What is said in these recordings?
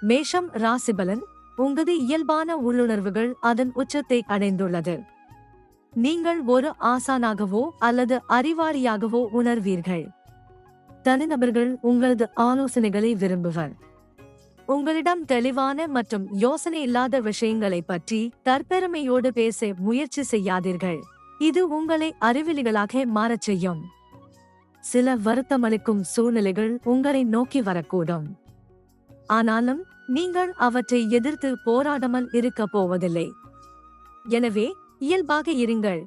மேஷம் ராசிபலன் உங்களது இயல்பான உள்ளுணர்வுகள் அதன் உச்சத்தை அடைந்துள்ளது. நீங்கள் ஒரு ஆசானாகவோ அல்லது அறிவாளியாகவோ உணர்வீர்கள். தனிநபர்கள் உங்களது ஆலோசனைகளை விரும்புவர். உங்களிடம் தெளிவான மற்றும் யோசனை இல்லாத விஷயங்களை பற்றி தற்பெருமையோடு பேச முயற்சி செய்யாதீர்கள். இது உங்களை அறிவிலிகளாக மாறச் செய்யும். சில வருத்தமளிக்கும் சூழ்நிலைகள் உங்களை நோக்கி வரக்கூடும். ஆனாலும் நீங்கள் அவற்றை எதிர்த்து போராடாமல் இருக்கப் போவதில்லை. எனவே இயல்பாக இருங்கள்.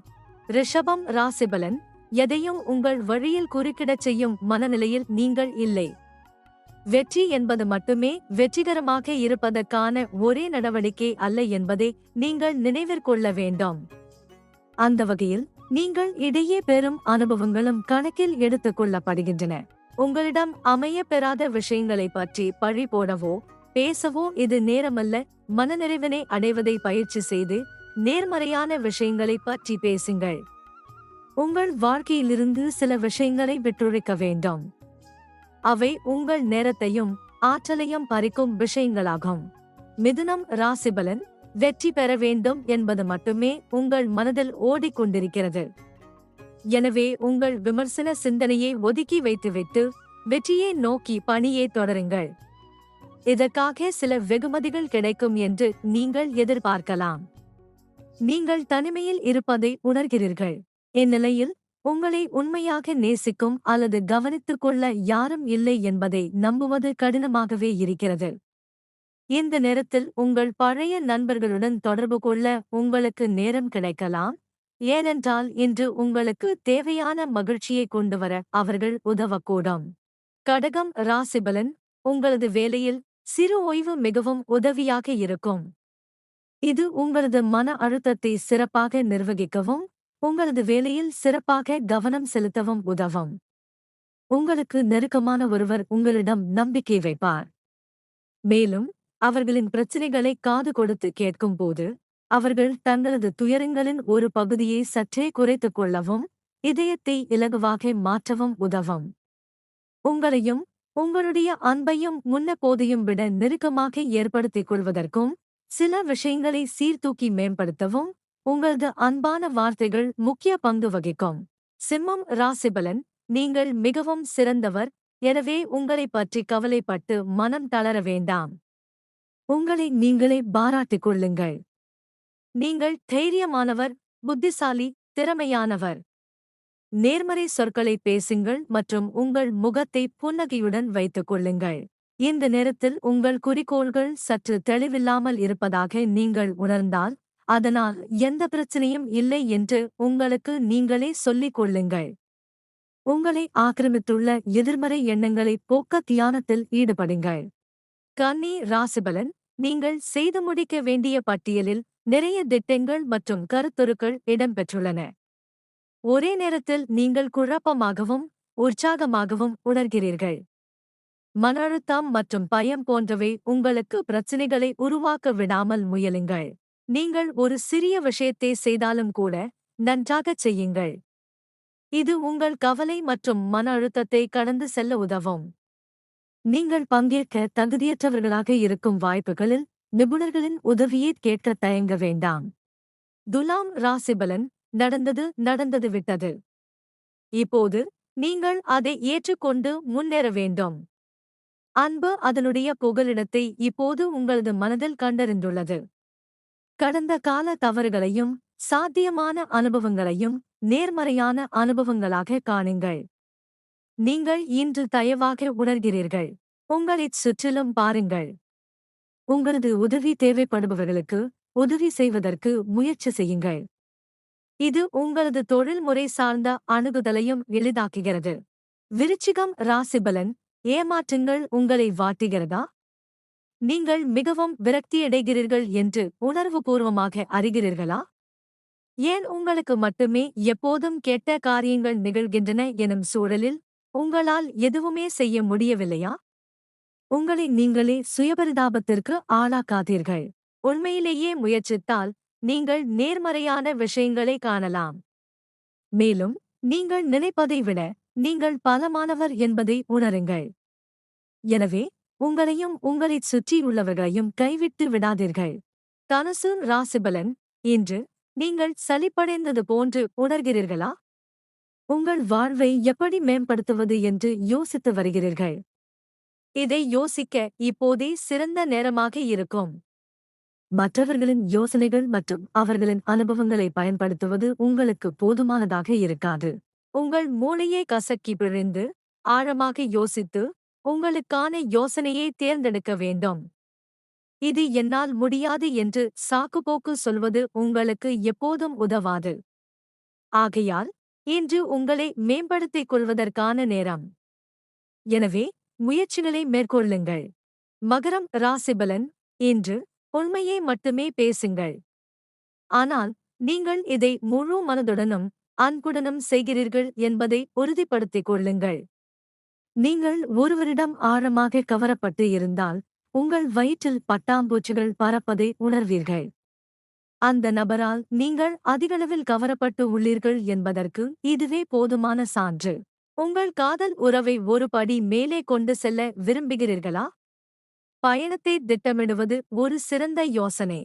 ரிஷபம் ராசிபலன் எதையும் உங்கள் வழியில் குறுக்கிடச் செய்யும் மனநிலையில் நீங்கள் இல்லை. வெற்றி என்பது மட்டுமே வெற்றிகரமாக இருப்பதற்கான ஒரே நடவடிக்கை அல்ல என்பதை நீங்கள் நினைவிற்கொள்ள வேண்டும். அந்த வகையில் நீங்கள் இடையே பெறும் அனுபவங்களும் கணக்கில் எடுத்துக் கொள்ளப்படுகின்றன. உங்களிடம் அமைய பெறாத விஷயங்களை பற்றி பழி போடவோ பேசவோ இது நேரமல்ல. மனநிறைவினை அடைவதை பயிற்சி செய்து நேர்மறையான விஷயங்களை பற்றி பேசுங்கள். உங்கள் வாழ்க்கையிலிருந்து சில விஷயங்களை விட்டுழைக்க வேண்டும். அவை உங்கள் நேரத்தையும் ஆற்றலையும் பறிக்கும் விஷயங்களாகும். மிதுனம் ராசிபலன் வெற்றி பெற வேண்டும் என்பது மட்டுமே உங்கள் மனதில் ஓடிக்கொண்டிருக்கிறது. எனவே உங்கள் விமர்சன சிந்தனையை ஒதுக்கி வைத்துவிட்டு வெற்றியை நோக்கி பணியை தொடருங்கள். இதற்காக சில வெகுமதிகள் கிடைக்கும் என்று நீங்கள் எதிர்பார்க்கலாம். நீங்கள் தனிமையில் இருப்பதை உணர்கிறீர்கள். இந்நிலையில் உங்களை உண்மையாக நேசிக்கும் அல்லது கவனித்துக் கொள்ள யாரும் இல்லை என்பதை நம்புவது கடினமாகவே இருக்கிறது. இந்த நேரத்தில் உங்கள் பழைய நண்பர்களுடன் தொடர்பு கொள்ள உங்களுக்கு நேரம் கிடைக்கலாம். ஏனென்றால் இன்று உங்களுக்கு தேவையான மகிழ்ச்சியை கொண்டுவர அவர்கள் உதவக்கூடும். கடகம் ராசிபலன் உங்களது வேலையில் சிறு ஓய்வு மிகவும் உதவியாக இருக்கும். இது உங்களது மன அழுத்தத்தை சிறப்பாக நிர்வகிக்கவும் உங்களது வேலையில் சிறப்பாக கவனம் செலுத்தவும் உதவும். உங்களுக்கு நெருக்கமான ஒருவர் உங்களிடம் நம்பிக்கை வைப்பார். மேலும் அவர்களின் பிரச்சினைகளை காது கொடுத்து கேட்கும்போது அவர்கள் தங்களது துயரங்களின் ஒரு பகுதியை சற்றே குறைத்துக் கொள்ளவும் இதயத்தை இலகுவாக மாற்றவும் உதவும். உங்களையும் உங்களுடைய அன்பையும் முன்னபோதையும் விட நெருக்கமாக ஏற்படுத்திக் கொள்வதற்கும் சில விஷயங்களை சீர்தூக்கி மேம்படுத்தவும் உங்களது அன்பான வார்த்தைகள் முக்கிய பங்கு வகிக்கும். சிம்மம் ராசிபலன் நீங்கள் மிகவும் சிறந்தவர் எனவே உங்களை பற்றி கவலைப்பட்டு மனம் தளர வேண்டாம். உங்களை நீங்களே பாராட்டிக் கொள்ளுங்கள். நீங்கள் தைரியமானவர் புத்திசாலி திறமையானவர். நேர்மறை சொற்களை பேசுங்கள் மற்றும் உங்கள் முகத்தை புன்னகையுடன் வைத்துக் கொள்ளுங்கள். இந்த நேரத்தில் உங்கள் குறிக்கோள்கள் சற்று தெளிவில்லாமல் இருப்பதாக நீங்கள் உணர்ந்தால் அதனால் எந்த பிரச்சனையும் இல்லை என்று உங்களுக்கு நீங்களே சொல்லிக் கொள்ளுங்கள். உங்களை ஆக்கிரமித்துள்ள எதிர்மறை எண்ணங்களை போக்க தியானத்தில் ஈடுபடுங்கள். கன்னி ராசிபலன் நீங்கள் செய்து முடிக்க வேண்டிய பட்டியலில் நிறைய திட்டங்கள் மற்றும் கருத்துருக்கள் இடம்பெற்றுள்ளன. ஒரே நேரத்தில் நீங்கள் குழப்பமாகவும் உற்சாகமாகவும் உணர்கிறீர்கள். மன அழுத்தம் மற்றும் பயம் போன்றவை உங்களுக்கு பிரச்சினைகளை உருவாக்க விடாமல் முயலுங்கள். நீங்கள் ஒரு சிறிய விஷயத்தை செய்தாலும் கூட நன்றாகச் செய்யுங்கள். இது உங்கள் கவலை மற்றும் மன அழுத்தத்தை கடந்து செல்ல உதவும். நீங்கள் பங்கேற்க தகுதியற்றவர்களாக இருக்கும் வாய்ப்புகளில் நிபுணர்களின் உதவியை கேட்க தயங்க வேண்டாம். துலாம் ராசிபலன் நடந்தது நடந்தது விட்டது. இப்போது நீங்கள் அதை ஏற்றுக்கொண்டு முன்னேற வேண்டும். அன்பு அதனுடைய புகலிடத்தை இப்போது உங்களது மனதில் கண்டறிந்துள்ளது. கடந்த கால தவறுகளையும் சாத்தியமான அனுபவங்களையும் நேர்மறையான அனுபவங்களாக காணுங்கள். நீங்கள் இன்று தயவாக உணர்கிறீர்கள். உங்களைச் சுற்றிலும் பாருங்கள். உங்களது உதவி தேவைப்படுபவர்களுக்கு உதவி செய்வதற்கு முயற்சி செய்யுங்கள். இது உங்களது தொழில்முறை சார்ந்த அணுகுதலையும் எளிதாக்குகிறது. விருச்சிகம் ராசிபலன் ஏமாற்றங்கள் உங்களை வாட்டுகிறதா? நீங்கள் மிகவும் விரக்தியடைகிறீர்கள் என்று உணர்வுபூர்வமாக அறிகிறீர்களா? ஏன் உங்களுக்கு மட்டுமே எப்போதும் கெட்ட காரியங்கள் நிகழ்கின்றன எனும் சூழலில் உங்களால் எதுவுமே செய்ய முடியவில்லையா? உங்களை நீங்களே சுயபரிதாபத்திற்கு ஆளாக்காதீர்கள். உண்மையிலேயே முயற்சித்தால் நீங்கள் நேர்மறையான விஷயங்களை காணலாம். மேலும் நீங்கள் நினைப்பதை விட நீங்கள் பலமானவர் என்பதை உணருங்கள். எனவே உங்களையும் உங்களைச் சுற்றியுள்ளவர்களையும் கைவிட்டு விடாதீர்கள். தனுசு ராசிபலன் இன்று நீங்கள் சலிப்படைந்தது போன்று உணர்கிறீர்களா? உங்கள் வாழ்வை எப்படி மேம்படுத்துவது என்று யோசித்து வருகிறீர்கள். இதை யோசிக்க இப்போதே சிறந்த நேரமாக இருக்கும். மற்றவர்களின் யோசனைகள் மற்றும் அவர்களின் அனுபவங்களை பயன்படுத்துவது உங்களுக்கு போதுமானதாக இருக்காது. உங்கள் மூளையை கசக்கி பிழிந்து ஆழமாக யோசித்து உங்களுக்கான யோசனையை தேர்ந்தெடுக்க வேண்டும். இது என்னால் முடியாது என்று சாக்குப்போக்கு சொல்வது உங்களுக்கு எப்போதும் உதவாது. ஆகையால் இன்று உங்களை மேம்படுத்திக் கொள்வதற்கான நேரம். எனவே முயற்சிகளை மேற்கொள்ளுங்கள். மகரம் ராசிபலன் இன்று உண்மையை மட்டுமே பேசுங்கள். ஆனால் நீங்கள் இதை முழு மனதுடனும் அன்புடனும் செய்கிறீர்கள் என்பதை உறுதிப்படுத்திக் கொள்ளுங்கள். நீங்கள் ஒருவரிடம் ஆழமாக கவரப்பட்டு இருந்தால் உங்கள் வயிற்றில் பட்டாம்பூச்சிகள் பறப்பதை உணர்வீர்கள். அந்த நபரால் நீங்கள் அதிகளவில் கவரப்பட்டு உள்ளீர்கள் என்பதற்கு இதுவே போதுமான சான்று. உங்கள் காதல் உறவை ஒரு படி மேலே கொண்டு செல்ல விரும்புகிறீர்களா? பயணத்தை திட்டமிடுவது ஒரு சிறந்த யோசனை.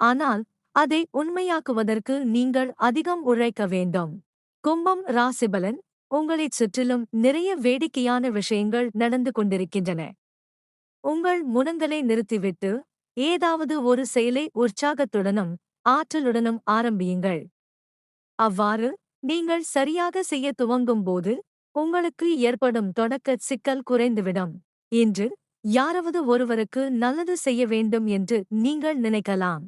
ஆனால் அதை உண்மையாக்குவதற்கு நீங்கள் அதிகம் உழைக்க வேண்டும். கும்பம் ராசிபலன் உங்களைச் சுற்றிலும் நிறைய வேடிக்கையான விஷயங்கள் நடந்து கொண்டிருக்கின்றன. உங்கள் முனங்களை நிறுத்திவிட்டு ஏதாவது ஒரு செயலை உற்சாகத்துடனும் ஆற்றலுடனும் ஆரம்பியுங்கள். அவ்வாறு நீங்கள் சரியாக செய்ய துவங்கும்போது உங்களுக்கு ஏற்படும் தொடக்க சிக்கல் குறைந்துவிடும். இன்று யாராவது ஒருவருக்கு நல்லது செய்ய வேண்டும் என்று நீங்கள் நினைக்கலாம்.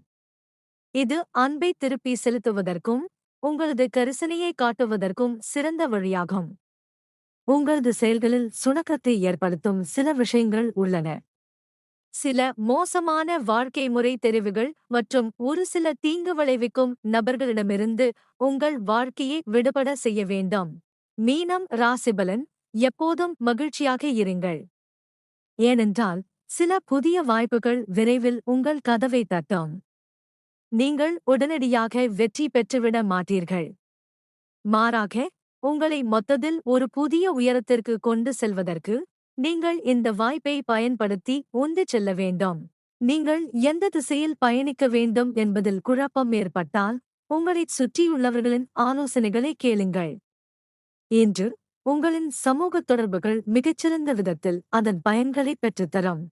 இது அன்பை திருப்பி செலுத்துவதற்கும் உங்களது கரிசனையை காட்டுவதற்கும் சிறந்த வழியாகும். உங்களது செயல்களில் சுணக்கத்தை ஏற்படுத்தும் சில விஷயங்கள் உள்ளன. சில மோசமான வாழ்க்கை முறை தெரிவுகள் மற்றும் ஒரு சில தீங்கு விளைவிக்கும் நபர்களிடமிருந்து உங்கள் வாழ்க்கையை விடுபட செய்ய வேண்டும். மீனம் ராசிபலன் எப்போதும் மகிழ்ச்சியாக இருங்கள். ஏனென்றால் சில புதிய வாய்ப்புகள் விரைவில் உங்கள் கதவை தட்டும். நீங்கள் உடனடியாக வெற்றி பெற்றுவிட மாட்டீர்கள். மாறாக உங்களை மொத்தத்தில் ஒரு புதிய உயரத்திற்கு கொண்டு செல்வதற்கு நீங்கள் இந்த வாய்ப்பை பயன்படுத்தி உந்து செல்ல வேண்டும். நீங்கள் எந்த திசையில் பயணிக்க வேண்டும் என்பதில் குழப்பம் ஏற்பட்டால் உங்களைச் சுற்றியுள்ளவர்களின் ஆலோசனைகளை கேளுங்கள். இன்று உங்களின் சமூக தொடர்புகள் மிகச்சிறந்த விதத்தில் அதன் பயன்களை பெற்றுத்தரும்